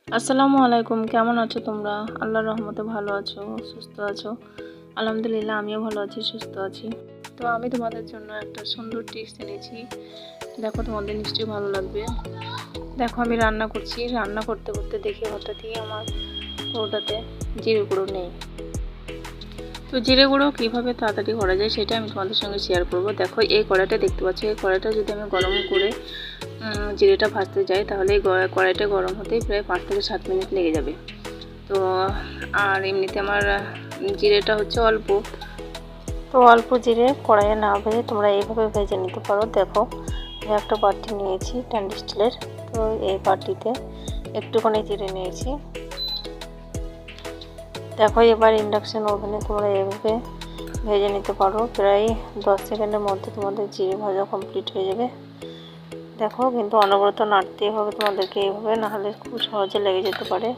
আসসালামু আলাইকুম, কেমন আছো তোমরা? আল্লাহর রহমতে ভালো আছো, সুস্থ আছো? আলহামদুলিল্লাহ, আমিও ভালো আছি, সুস্থ আছি। তো আমি তোমাদের জন্য একটা সুন্দর টিপস এনেছি। দেখো, তোমাদের নিশ্চয়ই ভালো লাগবে। দেখো, আমি রান্না করছি। রান্না করতে করতে দেখি হঠাৎই আমার ওটাতে জিরে গুঁড়ো নেই। তো জিরে গুঁড়ো কীভাবে তাড়াতাড়ি করা যায় সেটা আমি তোমাদের সঙ্গে শেয়ার করব। দেখো, এই কড়াইটা দেখতে পাচ্ছি, এই কড়াইটা যদি আমি গরম করে জিরেটা ভাজতে যাই, তাহলে এই কড়াইটা গরম হতেই প্রায় পাঁচ থেকে সাত মিনিট লেগে যাবে। তো, আর এমনিতে আমার জিরেটা হচ্ছে অল্প। তো অল্প জিরে কড়াইয়ে না ভেজে তোমরা এইভাবে ভেজে নিতে পারো। দেখো, আমি একটা বাটি নিয়েছি ট্যান্ড স্টিলের তো এই বাটিতে একটুখানি জিরে নিয়েছি। দেখো, এবার ইন্ডাকশান ওভেনে তোমরা এভাবে ভেজে নিতে পারো। প্রায় দশ সেকেন্ডের মধ্যে তোমাদের জিরে ভাজা কমপ্লিট হয়ে যাবে। দেখো, কিন্তু অনবরত নাড়তেই হবে তোমাদেরকে এইভাবে নাহলে খুব সহজে লেগে যেতে পারে।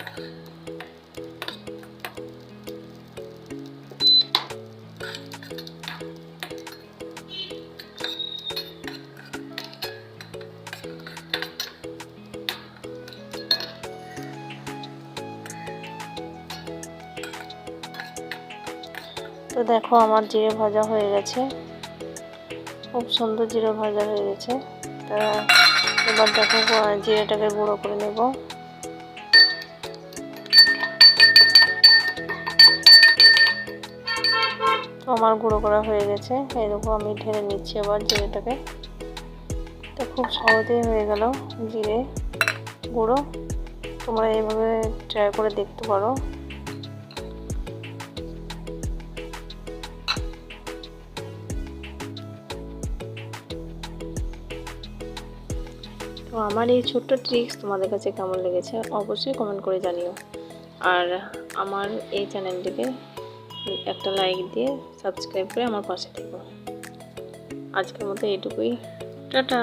তো দেখো আমার জিরে ভাজা হয়ে গেছে। খুব সুন্দর জিরে ভাজা হয়ে গেছে। তা এবার দেখো জিরেটাকে গুঁড়ো করে নেব। আমার গুঁড়ো করা হয়ে গেছে। এরকম আমি ঢেলে নিচ্ছি এবার জিরেটাকে। তো খুব সহজেই হয়ে গেল জিরে গুঁড়ো। তোমরা এইভাবে ট্রাই করে দেখতে পারো। তো আমার এই ছোট্ট ট্রিক্স তোমাদের কাছে কেমন লেগেছে অবশ্যই কমেন্ট করে জানিও। আর আমার এই চ্যানেলটিকে একটা লাইক দিয়ে সাবস্ক্রাইব করে আমার পাশে থেকো। আজকের মতো এইটুকুই। টাটা!